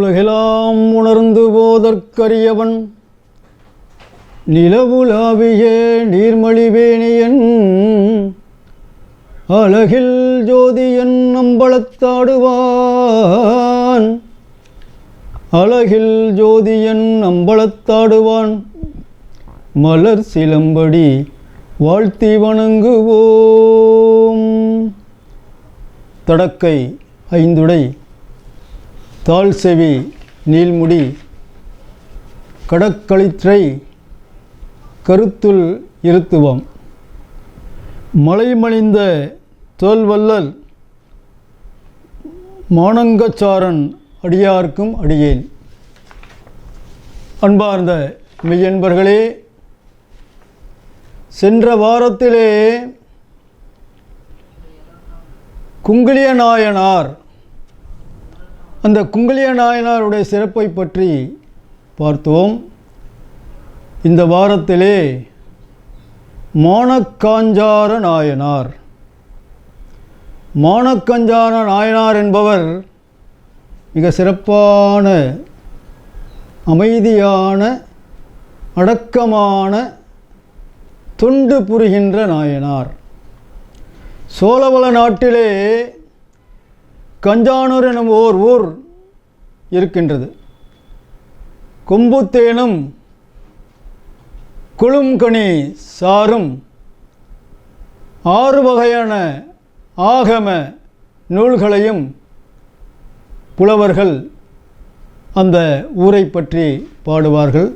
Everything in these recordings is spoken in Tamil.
உலகெலாம் உணர்ந்து போதற்கரியவன். நிலவுலாவிய நீர்மழிவேணியன் அழகில் ஜோதியன் அம்பலத்தாடுவான். அழகில் ஜோதியன் அம்பலத்தாடுவான். மலர் சிலம்படி வாழ்த்தி வணங்குவோம். தடக்கை ஐந்துடை தாழ் செவி நீள்முடி கடக்களிற்றை கருத்துள் இருத்துவம். மலைமணிந்த தோல்வல்லல் மானங்கச்சாரன் அடியார்க்கும் அடியேன். அன்பார்ந்த மெய்யன்பர்களே சென்ற வாரத்திலே குங்கிலிய நாயனார் அந்த குங்கலிய நாயனாருடைய சிறப்பை பற்றி பார்த்தோம். இந்த வாரத்திலே மானக்காஞ்சார நாயனார். மானக்கஞ்சார நாயனார் என்பவர் மிக சிறப்பான அமைதியான அடக்கமான தொண்டு புரிகின்ற நாயனார். சோழவள நாட்டிலே கஞ்சானூர் எனும் ஓர் ஊர் இருக்கின்றது. கொம்புத்தேனும் குளும்கனி சாரும் ஆறு வகையான ஆகம நூல்களையும் புலவர்கள் அந்த ஊரை பற்றி பாடுவார்கள்.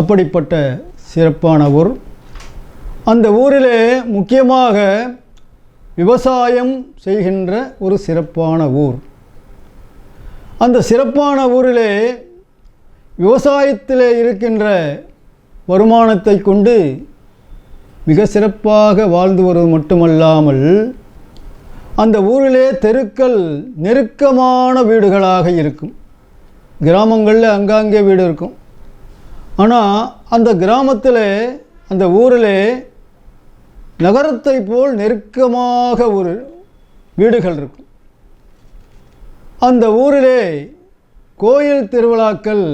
அப்படிப்பட்ட சிறப்பான ஊர். அந்த ஊரிலே முக்கியமாக விவசாயம் செய்கின்ற ஒரு சிறப்பான ஊர். அந்த சிறப்பான ஊரிலே விவசாயத்திலே இருக்கின்ற வருமானத்தை கொண்டு மிக சிறப்பாக வாழ்ந்து வருவது மட்டுமல்லாமல் அந்த ஊரிலே தெருக்கள் நெருக்கமான வீடுகளாக இருக்கும். கிராமங்களில் அங்காங்கே வீடு இருக்கும். ஆனால் அந்த கிராமத்தில் அந்த ஊரிலே நகரத்தை போல் நெருக்கமாக ஒரு வீடுகள் இருக்கும். அந்த ஊரிலே கோயில் திருவிழாக்கள்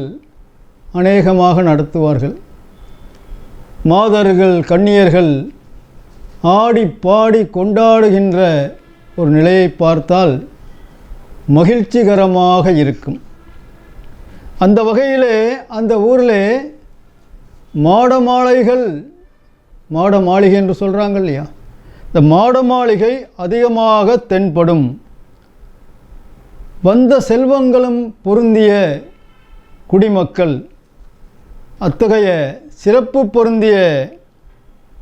அநேகமாக நடத்துவார்கள். மாதர்கள் கண்ணியர்கள் ஆடி பாடி கொண்டாடுகின்ற ஒரு நிலையை பார்த்தால் மகிழ்ச்சிகரமாக இருக்கும். அந்த வகையிலே அந்த ஊரில் மாட மாட மாளிகை என்று சொல்கிறாங்க இல்லையா? இந்த மாட மாளிகை அதிகமாக தென்படும். வந்த செல்வங்களும் பொருந்திய குடிமக்கள் அத்தகைய சிறப்பு பொருந்திய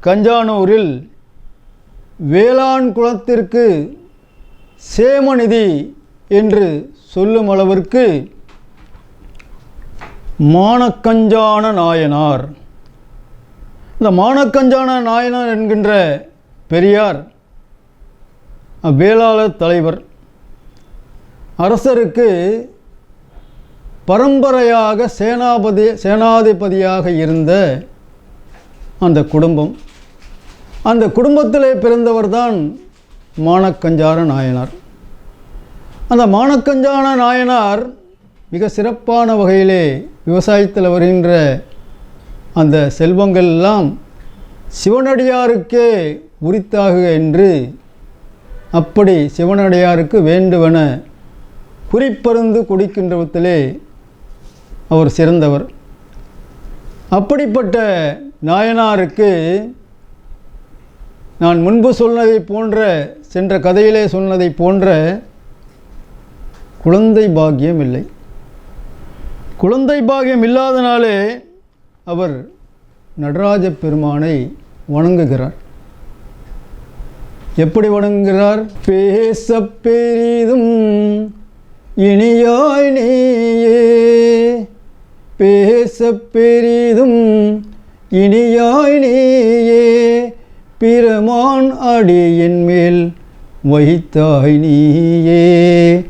கஞ்சானூரில் வேளாண் குலத்திற்கு சேமநிதி என்று சொல்லும் அளவிற்கு மானக்கஞ்சான நாயனார். இந்த மானக்கஞ்சான நாயனார் என்கின்ற பெரியார் வேளாளர் தலைவர் அரசருக்கு பரம்பரையாக சேனாபதி சேனாதிபதியாக இருந்த அந்த குடும்பம். அந்த குடும்பத்திலே பிறந்தவர்தான் மானக்கஞ்சார நாயனார். அந்த மானக்கஞ்சான நாயனார் மிக சிறப்பான வகையிலே விவசாயத்தில் வருகின்ற அந்த செல்வங்கள் எல்லாம் சிவனடியாருக்கே உரித்தாகுக என்று அப்படி சிவனடியாருக்கு வேண்டுவன குறிப்பருந்து குடிக்கின்றவத்திலே அவர் சிறந்தவர். அப்படிப்பட்ட நாயனாருக்கு நான் முன்பு சொன்னதை போன்ற சென்ற கதையிலே சொன்னதை போன்ற குழந்தை பாக்கியம் இல்லை. குழந்தை பாக்கியம் இல்லாதனாலே அவர் நடராஜ பெருமானை வணங்குகிறார். எப்படி வணங்குகிறார்? பேச பெரிதும் இனியாய் நீயே. பேச பெரிதும் இனியாய் நீயே. பிரமான் அடியின் மேல் வைத்தாய் நீயே.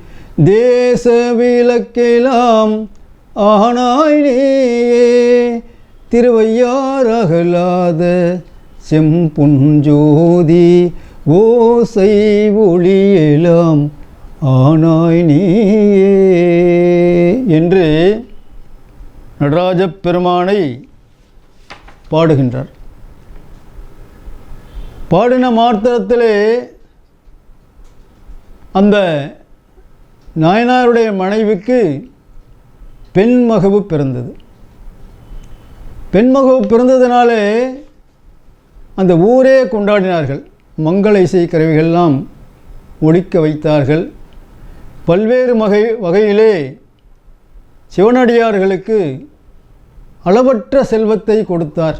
தேச விளக்கெல்லாம் ஆனாய் நீயே. திருவையாரகலாத செம்புஞ்சோதி ஓசை ஒளியலாம் ஆனாய் நீயே என்று நடராஜ பெருமானை பாடுகின்றார். பாடின மாத்திரத்திலே அந்த நாயனாருடைய மனைவிக்கு பெண் மகவு பிறந்தது. பெண்மகு பிறந்ததினாலே அந்த ஊரே கொண்டாடினார்கள். மங்கள இசை கருவிகள்லாம் ஒழிக்க வைத்தார்கள். பல்வேறு வகை வகையிலே சிவனடியார்களுக்கு அளவற்ற செல்வத்தை கொடுத்தார்.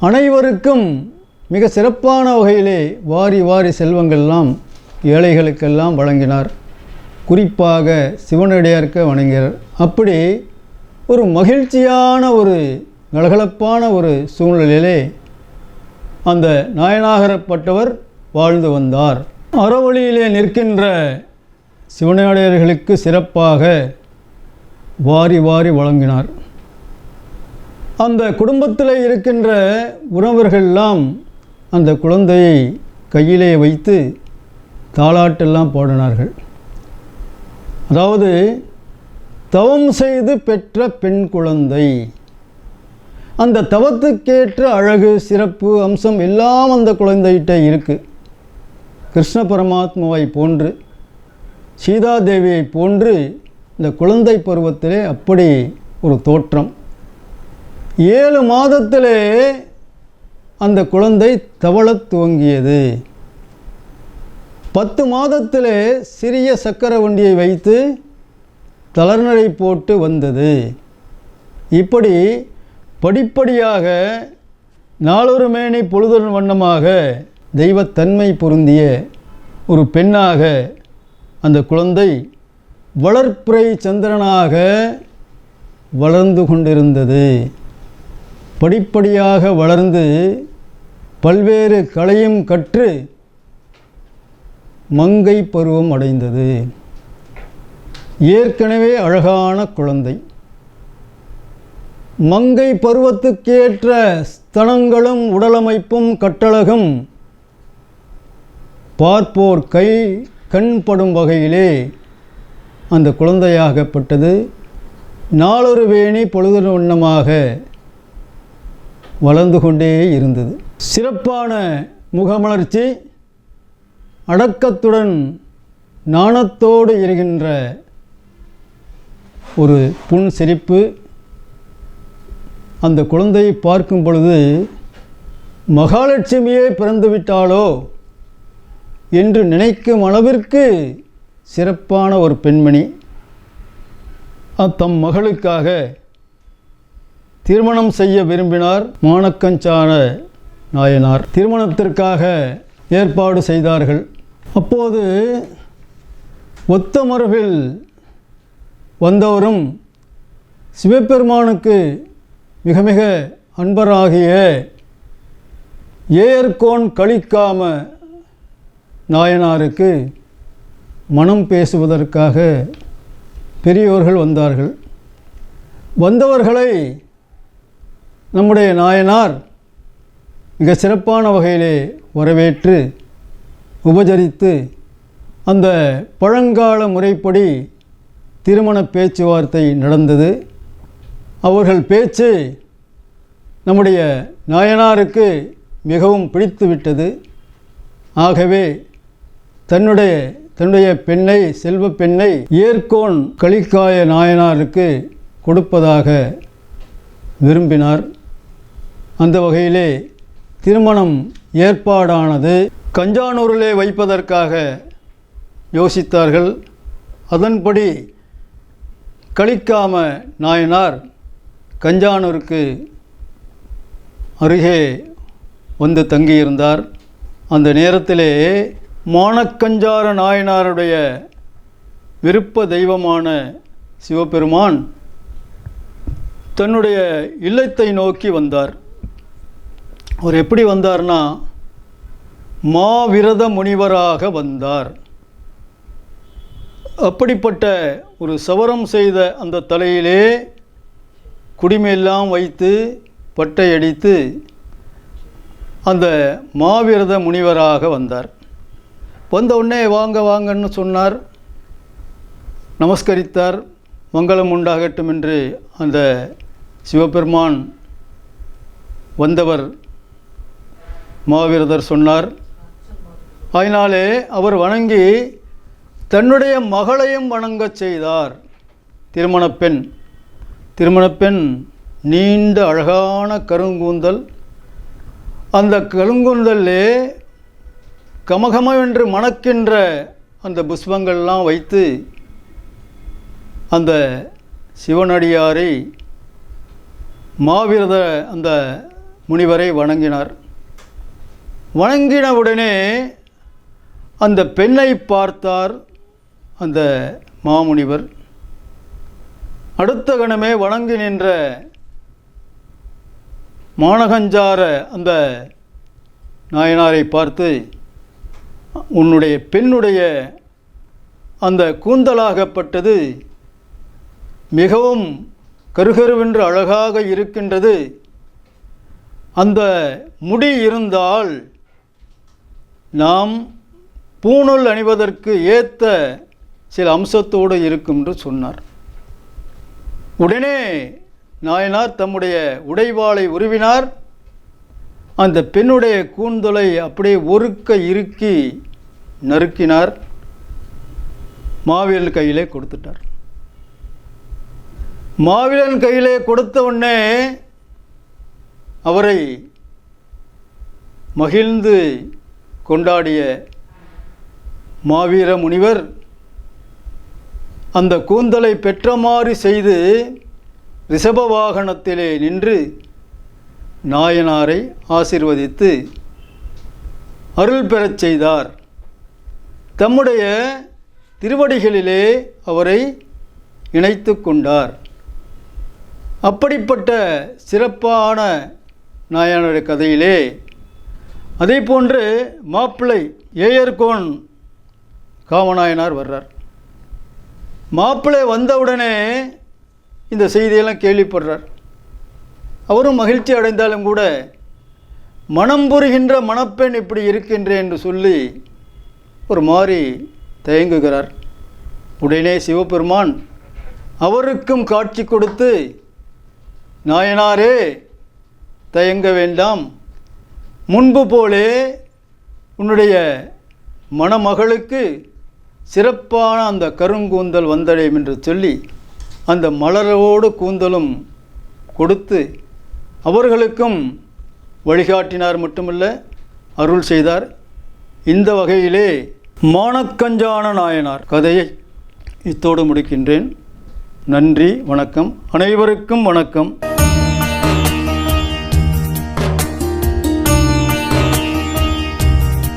அனைவருக்கும் மிக சிறப்பான வகையிலே வாரி வாரி செல்வங்கள்லாம் ஏழைகளுக்கெல்லாம் வழங்கினார். குறிப்பாக சிவனடியார்க்க வணங்கினார். அப்படி ஒரு மகிழ்ச்சியான ஒரு கலகலப்பான ஒரு சூழ்நிலையிலே அந்த நாயனாகரப்பட்டவர் வாழ்ந்து வந்தார். அறவழியிலே நிற்கின்ற சிவனடியார்களுக்கு சிறப்பாக வாரி வாரி வழங்கினார். அந்த குடும்பத்தில் இருக்கின்ற உறவர்கள்லாம் அந்த குழந்தையை கையிலே வைத்து தாளாட்டெல்லாம் போடினார்கள். அதாவது தவம் செய்து பெற்ற பெண் குழந்தை. அந்த தவத்துக்கேற்ற அழகு சிறப்பு அம்சம் எல்லாம் அந்த குழந்தைகிட்ட இருக்குது கிருஷ்ண பரமாத்மாவை போன்று சீதாதேவியை போன்று இந்த குழந்தை பருவத்திலே அப்படி ஒரு தோற்றம். ஏழு மாதத்திலே அந்த குழந்தை தவளத் துவங்கியது. பத்து மாதத்திலே சிறிய சக்கர வண்டியை வைத்து தளர்நடை போட்டு வந்தது. இப்படி படிப்படியாக நாளொரு மேனி பொழுதுடன் வண்ணமாக தெய்வத்தன்மை பொருந்திய ஒரு பெண்ணாக அந்த குழந்தை வளர்ப்புரை சந்திரனாக வளர்ந்து கொண்டிருந்தது. படிப்படியாக வளர்ந்து பல்வேறு கலையும் கற்று மங்கை பருவம் அடைந்தது. ஏற்கனவே அழகான குழந்தை. மங்கை பருவத்துக்கேற்ற ஸ்தனங்களும் உடலமைப்பும் கட்டழகும். பார்ப்போர் கை கண்படும் வகையிலே அந்த குழந்தையாகப்பட்டது. நாளொரு வேணி பொழுது வண்ணமாக வளர்ந்து கொண்டே இருந்தது. சிறப்பான முகமலர்ச்சி அடக்கத்துடன் நாணத்தோடு இருக்கின்ற ஒரு புன் சிரிப்பு. அந்த குழந்தையை பார்க்கும் பொழுது மகாலட்சுமியே பிறந்துவிட்டாளோ என்று நினைக்கும் அளவிற்கு சிறப்பான ஒரு பெண்மணி. தம் மகளுக்காக திருமணம் செய்ய விரும்பினார் மானக்கஞ்சான நாயனார். திருமணத்திற்காக ஏற்பாடு செய்தார்கள். அப்போது ஒத்த மரபில் வந்தவரும் சிவபெருமானுக்கு மிக மிக அன்பராகிய ஏயர்கோன் கழிக்காம நாயனாருக்கு மனம் பேசுவதற்காக பெரியோர்கள் வந்தார்கள். வந்தவர்களை நம்முடைய நாயனார் மிக சிறப்பான வகையிலே வரவேற்று உபசரித்து அந்த பழங்கால முறைப்படி திருமண பேச்சுவார்த்தை நடந்தது. அவர்கள் பேச்சு நம்முடைய நாயனாருக்கு மிகவும் பிடித்து விட்டது ஆகவே தன்னுடைய தன்னுடைய பெண்ணை செல்வ பெண்ணை ஏற்கோன் கலிக்காய நாயனாருக்கு கொடுப்பதாக விரும்பினார். அந்த வகையிலே திருமணம் ஏற்பாடானது கஞ்சானூரிலே வைப்பதற்காக யோசித்தார்கள். அதன்படி களிக்காம நாயனார் கஞ்சானூருக்கு அருகே வந்து தங்கியிருந்தார். அந்த நேரத்திலே மானக்கஞ்சார நாயனாருடைய விருப்ப தெய்வமான சிவபெருமான் தன்னுடைய இல்லத்தை நோக்கி வந்தார். அவர் எப்படி வந்தார்னா மாவிரத முனிவராக வந்தார். அப்படிப்பட்ட ஒரு சவரம் செய்த அந்த தலையிலே குடிமையெல்லாம் வைத்து பட்டை அடித்து அந்த மாவிரத முனிவராக வந்தார். வந்த உடனே வாங்க வாங்கன்னு சொன்னார். நமஸ்கரித்தார். மங்களம் உண்டாகட்டும் என்று அந்த சிவபெருமான் வந்தவர் மாவீரதர் சொன்னார். அதனாலே அவர் வணங்கி தன்னுடைய மகளையும் வணங்கச் செய்தார். திருமணப்பெண் திருமணப்பெண் நீண்ட அழகான கருங்கூந்தல். அந்த கருங்கூந்தல்லே கமகமவென்று மணக்கின்ற அந்த புஷ்பங்கள்லாம் வைத்து அந்த சிவனடியாரை மாவீரத அந்த முனிவரை வணங்கினார். வணங்கினவுடனே அந்த பெண்ணை பார்த்தார். அந்த மாமுனிவர் அடுத்த கணமே வணங்கி நின்ற மானகஞ்சார அந்த நாயனாரை பார்த்து உன்னுடைய பெண்ணுடைய அந்த கூந்தலாகப்பட்டது மிகவும் கருகருவென்று அழகாக இருக்கின்றது. அந்த முடி இருந்தால் நாம் பூணூல் அணிவதற்கு ஏற்ற சில அம்சத்தோடு இருக்கும் என்று சொன்னார். உடனே நாயனார் தம்முடைய உடைவாளை உருவினார். அந்த பெண்ணுடைய கூந்தலை அப்படியே ஒருக்க இறுக்கி நறுக்கினார். மாவீரன் கையிலே கொடுத்துட்டார். மாவீரன் கையிலே கொடுத்த உடனே அவரை மகிழ்ந்து கொண்டாடிய மாவீர முனிவர் அந்த கூந்தலை பெற்றமாறு செய்து ரிஷப வாகனத்திலே நின்று நாயனாரை ஆசிர்வதித்து அருள் பெறச் செய்தார். தம்முடைய திருவடிகளிலே அவரை இணைத்து கொண்டார். அப்படிப்பட்ட சிறப்பான நாயனுடைய கதையிலே அதே போன்று மாப்பிள்ளை ஏயர்கோன் காமநாயனார் வர்றார். மாப்பிள்ளை வந்தவுடனே இந்த செய்தியெல்லாம் கேள்விப்படுறார். அவரும் மகிழ்ச்சி அடைந்தாலும் கூட மனம் புரிகின்ற மணப்பெண் இப்படி இருக்கின்றேன் என்று சொல்லி ஒரு மாதிரி தயங்குகிறார். உடனே சிவபெருமான் அவருக்கும் காட்சி கொடுத்து நாயனாரே தயங்க வேண்டாம். முன்பு போலே உன்னுடைய மணமகளுக்கு சிறப்பான அந்த கருங்கூந்தல் வந்தடையும் என்று சொல்லி அந்த மலரோடு கூந்தலும் கொடுத்து அவர்களுக்கும் வழிகாட்டினார் மட்டுமல்ல அருள் செய்தார். இந்த வகையிலே மானக்கஞ்சான நாயனார் கதையை இத்தோடு முடிக்கின்றேன். நன்றி வணக்கம். அனைவருக்கும் வணக்கம்.